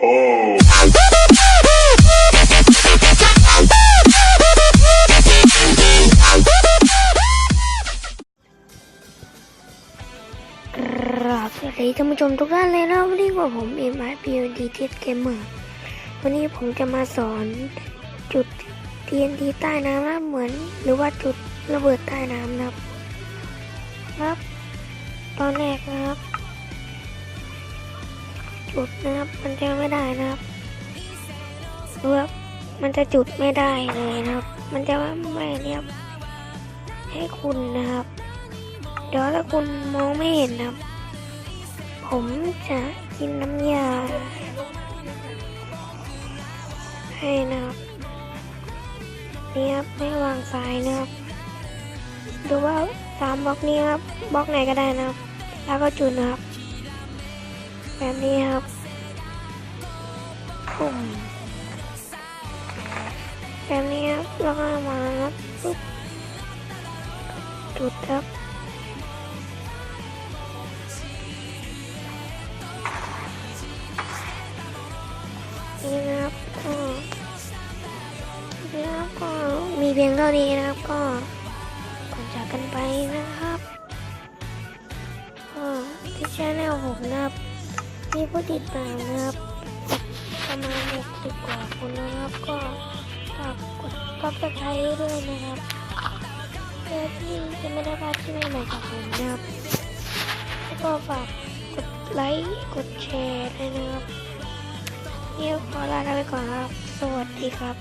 กราบสวัสดีท่านผู้ชมทุกท่านเลยนะวันนี้ว่าผมเอ็มไอพีเอ็นดีทีเกมเมอร์วันนี้ผมจะมาสอนจุด TNT ใต้น้ำนะเหมือน หรือว่าจุดระเบิดใต้น้ำนะครับ ครับ ตอนแรกนะครับ จุดนะครับ มันจะไม่ได้นะครับหรือว่ามันจะจุดไม่ได้เลยนะครับ มันจะว่าไม่เรียบให้คุณนะครับ เดี๋ยวถ้าคุณมองไม่เห็นนะครับ ผมจะกินน้ำยา ให้นะครับนี่ครับไม่วางสายนะครับ ดูว่าสามบล็อกนี้ครับบล็อกไหนก็ได้นะครับ แล้วก็จุดนะครับ แบบนี้ครับปุ่มแบบนี้ครับแล้วก็มาครับปุ๊บจุดครับนี่นะครับก็นี่นะครับก็มีเพียงเท่านี้นะครับก็ก่อนจากกันไปนะครับก็ที่ชแนลผมนะครับ มีผู้ติดตามนะครับ ประมาณ60กว่าคนนะครับ ก็ฝากกดกดติดตามด้วยนะครับเพื่อที่จะไม่ได้พลาดที่ใหม่ๆจากผมนะครับแล้วก็ฝากกดไลค์กดแชร์ด้วยนะครับเดี๋ยวขอลาไปก่อนครับ สวัสดีครับ